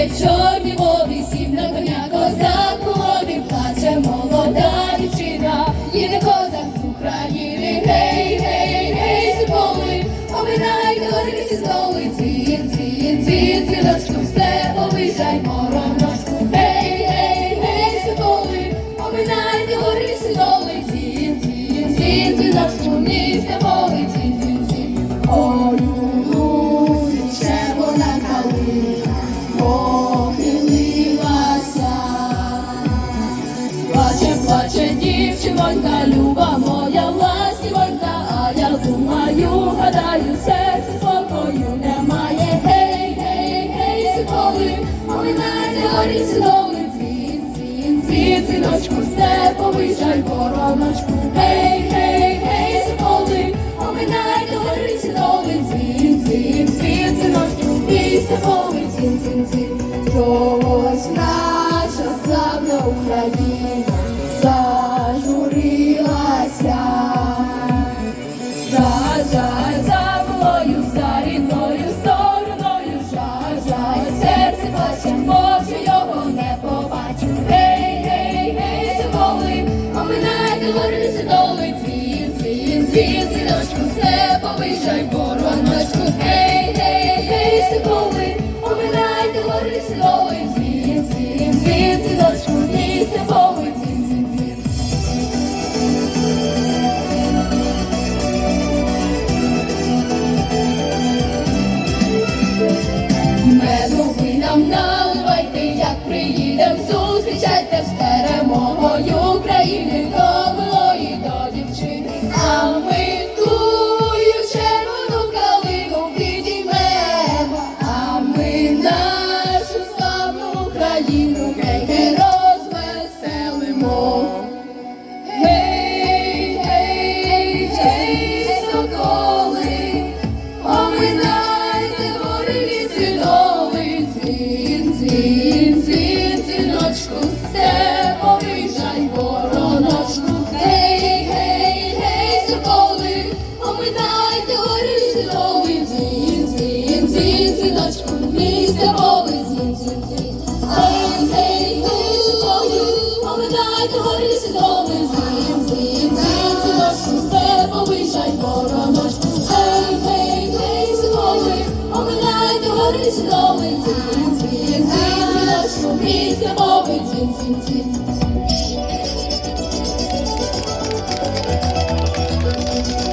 вечорні Ласівонька, люба моя, ласівонька, а я думаю, гадаю, серце спокою немає. Гей, гей, гей, соколи, поминайте горі сідоли, цвіт, цвіт, цвіт, цвіточку, все повишай, короночку. Гей, повишай вороночку, гей, гей, гей, соколи, Обирайте гори слови, Дзвін, дзвін, дзвін, дзвіночку, мій соколи, дзвін, дзвін, дзвін. Меду ви нам наливайте, як приїдем, зустрічайте з перемогою України. Поспішай вороноч, гей, гей, гей, зимовий, Поминайте гори сновий, цін, цін, цін, цін, нашу пісню мовить, цін, цін, цін.